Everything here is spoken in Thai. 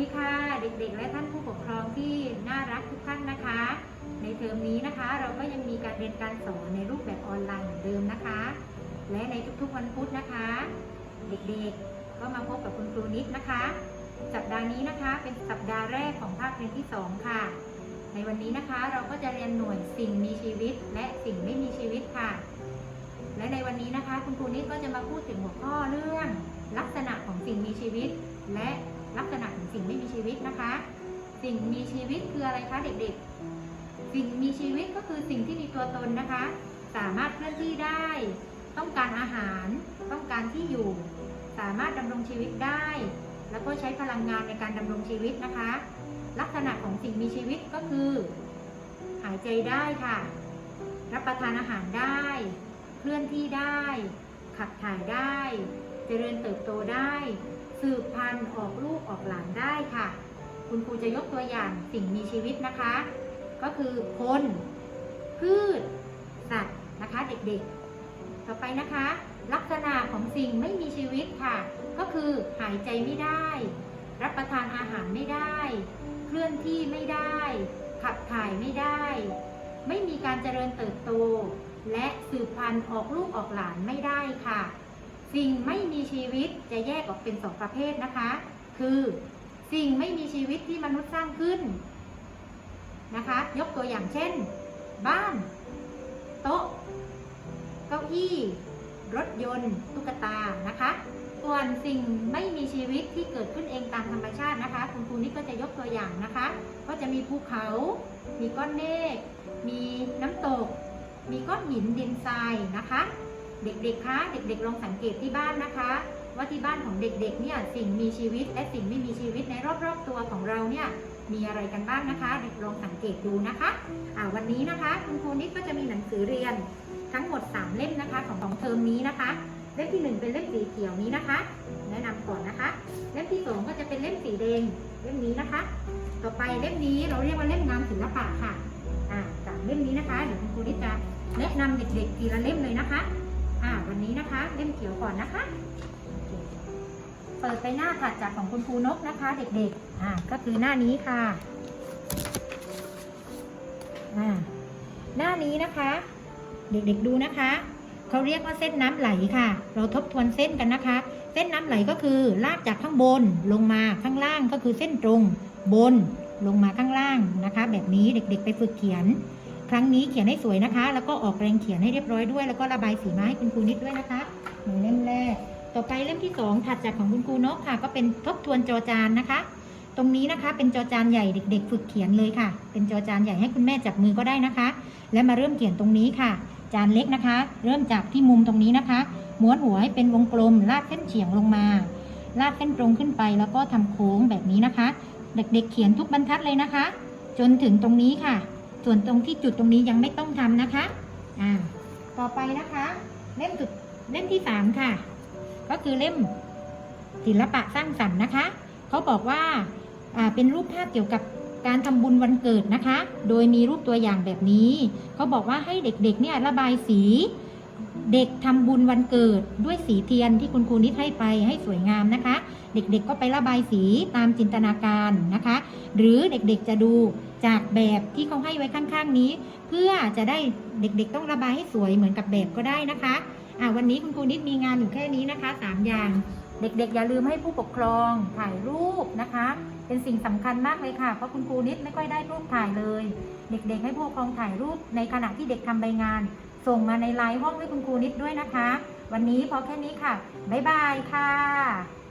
ดีค่ะ เด็กๆ และท่านผู้ปกครองที่น่ารักทุกท่านนะคะ ในเทอมนี้นะคะ เราก็ยังมีการเรียนการสอนในรูปแบบออนไลน์เหมือนเดิมนะคะ และในทุกๆวันพุธนะคะ เด็กๆก็มาพบกับคุณครูนิดนะคะ สัปดาห์นี้นะคะเป็นสัปดาห์แรกของภาคเรียนที่ 2 ค่ะ ในวันนี้นะคะเราก็จะเรียนหน่วยสิ่งมีชีวิต และสิ่งไม่มีชีวิตค่ะ และในวันนี้นะคะคุณครูนิดก็จะมาพูดถึงหัวข้อเรื่อง ลักษณะของสิ่งมีชีวิต และลักษณะ สิ่งไม่มีชีวิตนะคะ สิ่งมีชีวิตคืออะไรคะเด็กๆ สิ่งมีชีวิตก็คือสิ่งที่มีตัวตนนะคะ สามารถเคลื่อนที่ได้ ต้องการอาหาร ต้องการที่อยู่ สามารถดำรงชีวิตได้ แล้วก็ใช้พลังงานในการดำรงชีวิตนะคะ ลักษณะของสิ่งมีชีวิตก็คือ หายใจได้ค่ะ รับประทานอาหารได้ เคลื่อนที่ได้ ขับถ่ายได้ เจริญเติบโตได้ สืบพันธุ์ออกลูกออกหลานได้ค่ะ คุณครูจะยกตัวอย่างสิ่งมีชีวิตนะคะ ก็คือคนพืชสัตว์นะคะเด็กๆ ต่อไปนะคะ ลักษณะของสิ่งไม่มีชีวิตค่ะ ก็คือหายใจไม่ได้ รับประทานอาหารไม่ได้ เคลื่อนที่ไม่ได้ ขับถ่ายไม่ได้ ไม่มีการเจริญเติบโต และสืบพันธุ์ออกลูกออกหลานไม่ได้ค่ะ สิ่งไม่มีชีวิตจะแยกออกเป็นสองประเภทนะคะ คือสิ่งไม่มีชีวิตที่มนุษย์สร้างขึ้นนะคะ ยกตัวอย่างเช่น บ้าน โต๊ะ เก้าอี้ รถยนต์ ตุ๊กตานะคะส่วนสิ่งไม่มีชีวิตที่เกิดขึ้นเองตามธรรมชาตินะคะ คุณครูนี่ก็จะยกตัวอย่างนะคะ ก็จะมีภูเขา มีก้อนเมฆมีน้ำตก มีก้อนหินดินทรายนะคะ เด็กๆ คะ เด็กๆ ลองสังเกตที่บ้านนะคะ ว่าที่บ้านของเด็กๆ เนี่ยสิ่งมีชีวิต และสิ่งไม่มีชีวิตในรอบๆ ตัวของเราเนี่ยมีอะไรกันบ้างนะคะ เด็กลองสังเกตดูนะคะอ่าวันนี้นะคะ คุณครูนิดก็จะมีหนังสือเรียนทั้งหมด 3 เล่มนะคะของของเทอมนี้นะคะ เล่มที่ 1 เป็นเล่มสีเขียวนี้นะคะ แนะนำก่อนนะคะ เล่มที่ 2 ก็จะเป็นเล่มสีแดงเล่มนี้นะคะ ต่อไปเล่มนี้เราเรียกว่าเล่มงานศิลปะค่ะอ่าจากเล่มนี้นะคะเดี๋ยวคุณครูนิดจะแนะนำเด็กๆทีละเล่มเลยนะคะ อ่าวันนี้นะคะ เล่มเขียวก่อนนะคะเคเปิดไปหน้าถัดจากของคุณครูนกนะคะ เด็กๆ อ่าก็คือหน้านี้ค่ะอ่าหน้านี้นะคะ เด็กๆดูนะคะเขาเรียกว่าเส้นน้ำไหลค่ะ เราทบทวนเส้นกันนะคะ เส้นน้ำไหลก็คือลากจากข้างบนลงมาข้างล่างก็คือเส้นตรงบนลงมาข้างล่างนะคะ แบบนี้เด็กๆไปฝึกเขียน ครั้งนี้เขียนให้สวยนะคะ แล้วก็ออกแรงเขียนให้เรียบร้อยด้วย แล้วก็ระบายสีมาให้คุณครูนิดด้วยนะคะหนึ่งเล่มแรก ต่อไปเล่มที่สองถัดจากของคุณครูนกค่ะ ก็เป็นทบทวนจอจานนะคะ ตรงนี้นะคะเป็นจอจานใหญ่เด็ก ๆ ฝึกเขียนเลยค่ะ เป็นจอจานใหญ่ให้คุณแม่จับมือก็ได้นะคะ และมาเริ่มเขียนตรงนี้ค่ะ จานเล็กนะคะ เริ่มจากที่มุมตรงนี้นะคะม้วนหัวให้เป็นวงกลม ลากเส้นเฉียงลงมา ลากเส้นตรงขึ้นไปแล้วก็ทำโค้งแบบนี้นะคะ เด็กๆเขียนทุกบรรทัดเลยนะคะ จนถึงตรงนี้ค่ะ ส่วนตรงที่จุดตรงนี้ยังไม่ต้องทำนะคะอ่าต่อไปนะคะ เล่มจุดเล่มที่สามค่ะ ก็คือเล่มศิลปะสร้างสรรค์นะคะ เขาบอกว่าอ่าเป็นรูปภาพเกี่ยวกับการทำบุญวันเกิดนะคะ โดยมีรูปตัวอย่างแบบนี้ เขาบอกว่าให้เด็กๆเนี่ยระบายสี เด็กทำบุญวันเกิดด้วยสีเทียนที่คุณครูนิดให้ไปให้สวยงามนะคะ เด็กๆก็ไประบายสีตามจินตนาการนะคะ หรือเด็กๆจะดูจากแบบที่เขาให้ไว้ข้างๆนี้ เพื่อจะได้เด็กๆต้องระบายให้สวยเหมือนกับแบบก็ได้นะคะอ่าวันนี้คุณครูนิดมีงานอยู่แค่นี้นะคะสามอย่างเด็กๆ อย่าลืมให้ผู้ปกครองถ่ายรูปนะคะ เป็นสิ่งสำคัญมากเลยค่ะ เพราะคุณครูนิดไม่ค่อยได้รูปถ่ายเลย เด็กๆ ให้ผู้ปกครองถ่ายรูปในขณะที่เด็กทำใบงาน ส่งมาในไลน์ห้องให้คุณครูนิดด้วยนะคะ วันนี้พอแค่นี้ค่ะ บ๊ายบายค่ะ